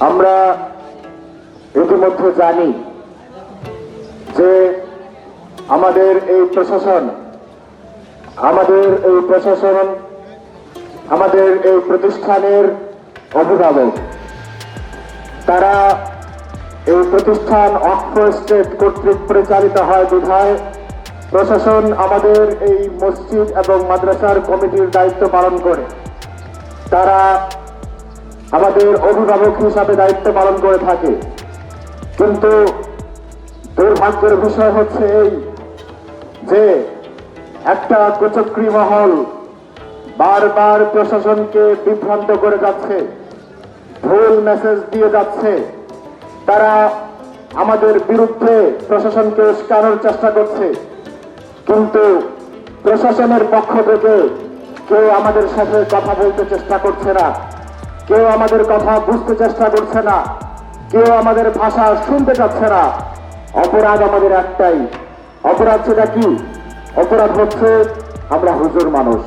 আমরা ইতিমধ্যে জানি যে আমাদের এই প্রশাসন, আমাদের এই প্রশাসন, আমাদের এই প্রতিষ্ঠানের অভিভাবক, তারা এই প্রতিষ্ঠান অক্ষর স্টেট কর্তৃক পরিচালিত হয় বিধায় প্রশাসন আমাদের এই মসজিদ এবং মাদ্রাসার কমিটির দায়িত্ব পালন করে। তারা আমাদের অভিভাবক হিসাবে দায়িত্ব পালন করে থাকে। কিন্তু দুর্ভাগ্যের বিষয় হচ্ছে এই যে একটা কুচক্রী মহল বারবার প্রশাসনকে বিভ্রান্ত করে যাচ্ছে, ভুল মেসেজ দিয়ে যাচ্ছে। তারা আমাদের বিরুদ্ধে প্রশাসনকে উস্কানোর চেষ্টা করছে। কিন্তু প্রশাসনের পক্ষ থেকে কেউ আমাদের সাথে কথা বলতে চেষ্টা করছে না। কেউ আমাদের কথা বুঝতে চেষ্টা করছে না। কেউ আমাদের ভাষা শুনতে চাচ্ছে না। অপরাধ আমাদের একটাই। অপরাধ সেটা কি? অপরাধ হচ্ছে আমরা হুজুর মানুষ।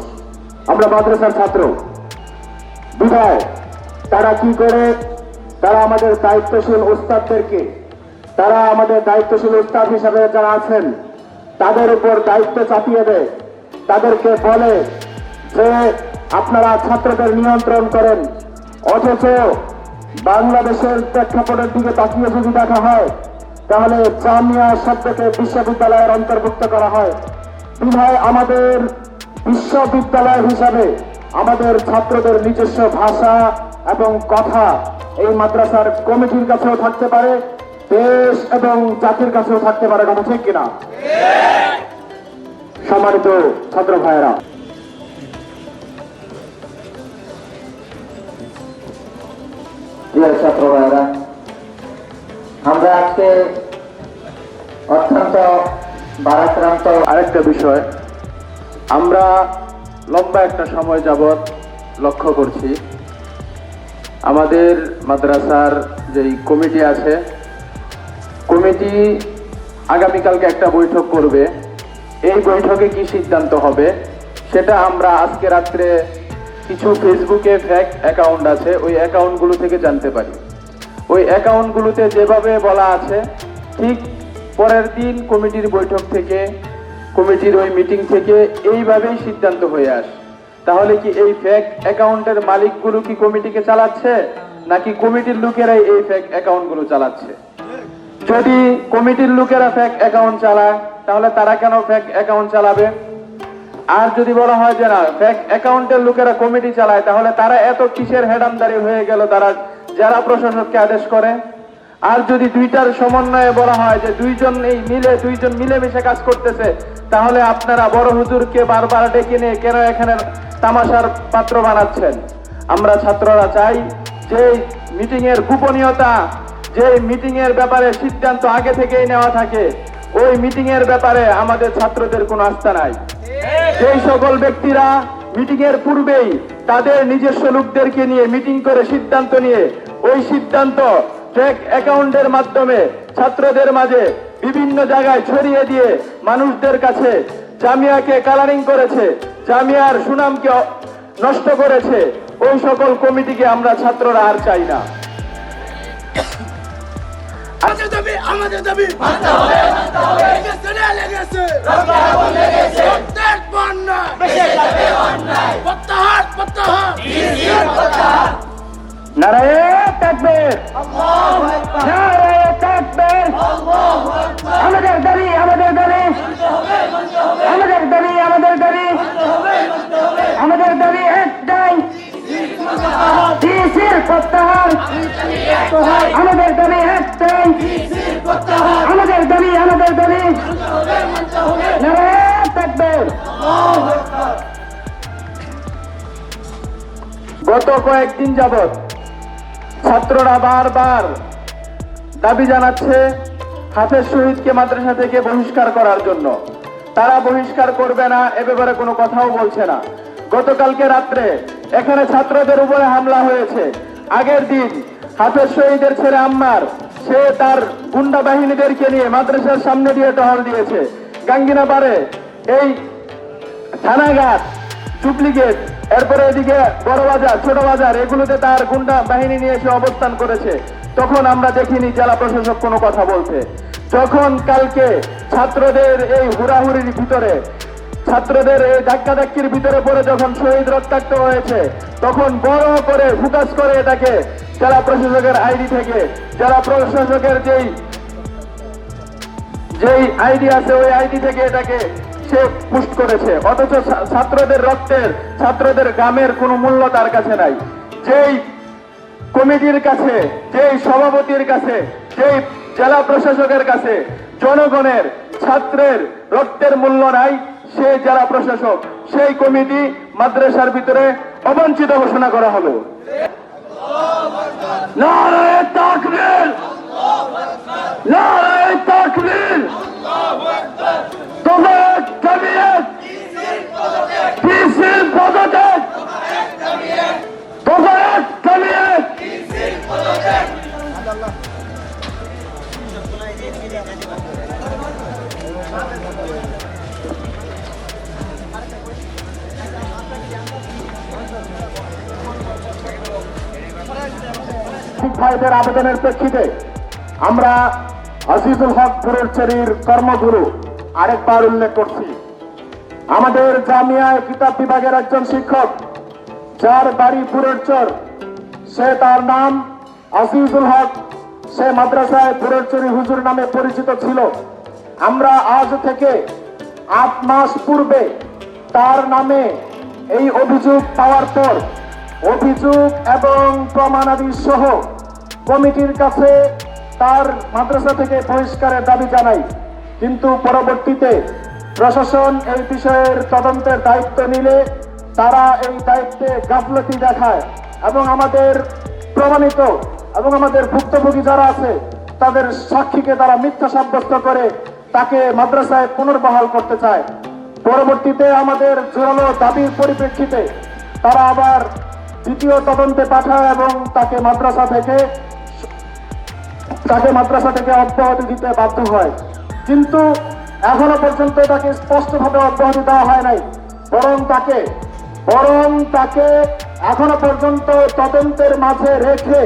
আমরা মাদ্রাসার ছাত্র। বিধায় তারা কি করে? তারা আমাদের দায়িত্বশীল উস্তাদদেরকে তারা আমাদের দায়িত্বশীল উস্তাদ হিসাবে যারা আছেন তাদের উপর দায়িত্ব চাপিয়ে দেয় তাদেরকে বলে যে, আপনারা ছাত্রদের নিয়ন্ত্রণ করেন। অথচ বাংলাদেশের প্রেক্ষাপটের দিকে তাকিয়ে যদি দেখা হয়, তাহলে জামিয়া শব্দকে বিশ্ববিদ্যালয়ের অন্তর্ভুক্ত করা হয়। বিধায় আমাদের বিশ্ববিদ্যালয় হিসাবে আমাদের ছাত্রদের নিজস্ব ভাষা এবং কথা এই মাদ্রাসার কমিটির কাছেও থাকতে পারে। দেশ এবং জাতির কাছেও থাকতে পারে কথা ঠিক কিনা? সম্মানিত ছাত্র ভাইয়েরা। প্রিয় ছাত্র ভাইরা আমরা আজকে অত্যন্ত বারাক্রান্ত আরেকটা বিষয় আমরা লম্বা একটা সময় যাবৎ লক্ষ্য করছি। আমাদের মাদ্রাসার যেই কমিটি আছে কমিটি আগামীকালকে একটা বৈঠক করবে। এই বৈঠকে কি সিদ্ধান্ত হবে, সেটা আমরা আজকে রাত্রে কিছু ফেসবুকে ফ্যাক অ্যাকাউন্ট আছে, ওই অ্যাকাউন্টগুলো থেকে জানতে পারি। ওই অ্যাকাউন্টগুলোতে যেভাবে বলা আছে, ঠিক পরের দিন কমিটির বৈঠক থেকে, কমিটির ওই মিটিং থেকে এইভাবেই সিদ্ধান্ত হয়ে আসে। তাহলে কি এই ফ্যাক অ্যাকাউন্টের মালিকগুলো কি কমিটিকে চালাচ্ছে, নাকি কমিটির লোকেরাই এই ফ্যাক অ্যাকাউন্টগুলো চালাচ্ছে? যদি কমিটির লোকেরা ফেক অ্যাকাউন্ট চালায়, তাহলে তারা কেন ফেক অ্যাকাউন্ট চালাবে? আর যদি বলা হয় যে না ফেক অ্যাকাউন্টের লোকেরা কমিটি চালায়, তাহলে তারা এত কিসের হেডামদারি হয়ে গেল তারা যারা প্রশাসককে আদেশ করে? আর যদি দুইটার সমন্বয়ে বলা হয় যে দুইজন এই মিলে, দুইজন মিলেমিশে কাজ করতেছে, তাহলে আপনারা বড় হুজুরকে বারবার ডেকে নিয়ে কেন এখানে তামাশার পাত্র বানাচ্ছেন? আমরা ছাত্ররা চাই যে মিটিং এর গোপনীয়তা যে মিটিং এর ব্যাপারে সিদ্ধান্ত আগে থেকেই নেওয়া থাকে, ওই মিটিং এর ব্যাপারে আমাদের ছাত্রদের কোনো আস্থা নাই। সেই সকল ব্যক্তিরা মিটিং এর পূর্বেই তাদের নিজস্ব লোকদেরকে নিয়ে মিটিং করে সিদ্ধান্ত নিয়ে, ওই সিদ্ধান্ত ফেক অ্যাকাউন্টের মাধ্যমে ছাত্রদের মাঝে বিভিন্ন জায়গায় ছড়িয়ে দিয়ে মানুষদের কাছে জামিয়াকে কালারিং করেছে, জামিয়ার সুনামকে নষ্ট করেছে, ওই সকল কমিটিকে আমরা ছাত্ররা আর চাই না। আমাদের দাবি আমাদের দাবি। লেগেছে রে, লেগেছে? প্রত্যেক বন্যা প্রত্যাহার প্রত্যাহার। নারায়ণ তাকবীর নারায়ণ তাকবীর আমাদের দাবি আমাদের দাবি। আমাদের দাবি আমাদের দাবি। আমাদের দাবি একটাই। ডিসির প্রত্যাহার। আমাদের কয়েকদিন যাবত ছাত্ররা বারবার দাবি জানাচ্ছে হাফেজ শহীদকে মাদ্রাসা থেকে বহিষ্কার করার জন্য। তারা বহিষ্কার করবে না, এ ব্যাপারে কোনো কথাও বলছে না। গতকালকে রাত্রে এখানে ছাত্রদের উপরে হামলা হয়েছে। আগের দিন হাফেজ শহীদের ছেলে আম্মার, সে তার গুন্ডা বাহিনীদেরকে নিয়ে মাদ্রাসার সামনে দিয়ে টহল দিয়েছে। গাঙ্গিনা পারে এই থানাঘাট, ডুপ্লিকেট এরপরে এদিকে বড় বাজার, ছোট বাজার, এগুলোতে তার গুন্ডা বাহিনী নিয়ে এসে অবস্থান করেছে। তখন আমরা দেখিনি জেলা প্রশাসক কোনো কথা বলতে যখন কালকে ছাত্রদের এই হুড়াহুড়ির ভিতরে, ছাত্রদের এই ধাক্কাধাক্কির ভিতরে পড়ে যখন শহীদ রক্তাক্ত হয়েছে, তখন বড় করে ফুকাস করে এটাকে জেলা প্রশাসকের আইডি থেকে। জেলা প্রশাসকের যেই যেই আইডি আছে, ওই আইডি থেকে এটাকে সে পুষ্ট করেছে। অথচ ছাত্রদের রক্তের, ছাত্রদের গ্রামের কোনো মূল্য তার কাছে নাই। যেই কমিটির কাছে, যেই সভাপতির কাছে, যেই জেলা প্রশাসকের কাছে জনগণের ছাত্রের রক্তের মূল্য নাই সেই জেলা প্রশাসক, সেই কমিটি মাদ্রাসার ভিতরে অবঞ্চিত ঘোষণা করা হলো। নারায়ে তাকবীর! শিক্ষক ভাইদের আবেদনের প্রেক্ষিতে আমরা আজিজুল হক পুরুরচেরির কর্মগুরু আরেকবার উল্লেখ করছি। আমাদের জামিয়ায় কিতাব বিভাগের একজন শিক্ষক, যার বাড়ি পুরুরচর, সে তার নাম আজিজুল হক। সে মাদ্রাসায় পুরুরচরি হুজুর নামে পরিচিত ছিল। আমরা আজ থেকে আট মাস পূর্বে তার নামে এই অভিযোগ পাওয়ার পর অভিযোগ এবং প্রমাণাদি সহ কমিটির কাছে তার মাদ্রাসা থেকে বহিষ্কারের দাবি জানাই। কিন্তু পরবর্তীতে প্রশাসন এই বিষয়ের তদন্তের দায়িত্ব নিলে তারা এই দায়িত্বে গাফলতি দেখায় এবং আমাদের প্রমাণিত এবং আমাদের ভুক্তভোগী যারা আছে, তাদের সাক্ষীকে তারা মিথ্যা সাব্যস্ত করে তাকে মাদ্রাসায় পুনর্বহাল করতে চায়। পরবর্তীতে আমাদের জোরালো দাবির পরিপ্রেক্ষিতে তারা আবার দ্বিতীয় তদন্তে পাঠায় এবং তাকে মাদ্রাসা থেকে তাকে মাদ্রাসা থেকে অব্যাহতি দিতে বাধ্য হয়। কিন্তু এখনও পর্যন্ত তাকে স্পষ্টভাবে অব্যাহতি দেওয়া হয় নাই। বরং তাকে বরং তাকে এখনও পর্যন্ত তদন্তের মাঝে রেখে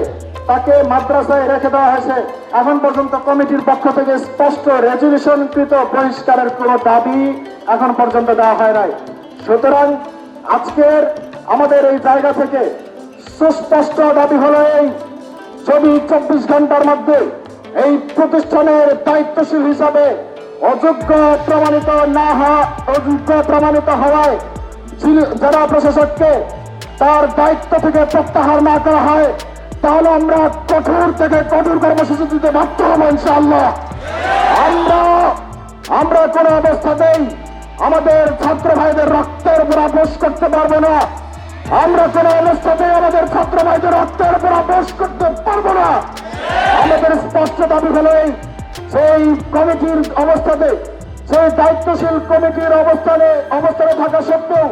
তাকে মাদ্রাসায় রেখে দেওয়া হয়েছে। এখন পর্যন্ত কমিটির পক্ষ থেকে স্পষ্ট রেজলিউশনকৃত বহিষ্কারের কোনো দাবি এখন পর্যন্ত দেওয়া হয় নাই। সুতরাং আজকের আমাদের এই জায়গা থেকে সুস্পষ্ট দাবি হলো এই যদি চব্বিশ ঘণ্টার মধ্যে এই প্রতিষ্ঠানের দায়িত্বশীল হিসাবে অযোগ্য প্রমাণিত না হওয়া অযোগ্য প্রমাণিত হওয়ায় জেলা প্রশাসককে তার দায়িত্ব থেকে প্রত্যাহার না করা হয়, তাহলে আমরা কঠোর থেকে কঠোর কর্মসূচি দিতে বাধ্য হব ইনশাআল্লাহ। আমরা আমরা কোনো অবস্থাতেই আমাদের ছাত্র ভাইদের রক্তের আপোষ করতে পারব না। আমরা কোনো অবস্থাতেই আমাদের ছাত্র ভাইদের রক্তের উপর আপোষ করতে পারব না। আমাদের স্পষ্ট দাবি হলো সেই কমিটির অবস্থাতে, সেই দায়িত্বশীল কমিটির অবস্থানে অবস্থানে থাকা সত্ত্বেও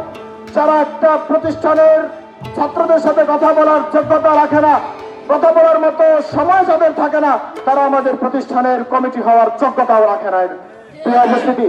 যারা একটা প্রতিষ্ঠানের ছাত্রদের সাথে কথা বলার যোগ্যতা রাখে না, কথা বলার মতো সময় যাদের থাকে না, তারা আমাদের প্রতিষ্ঠানের কমিটি হওয়ার যোগ্যতাও রাখে না। প্রিয় উপস্থিতি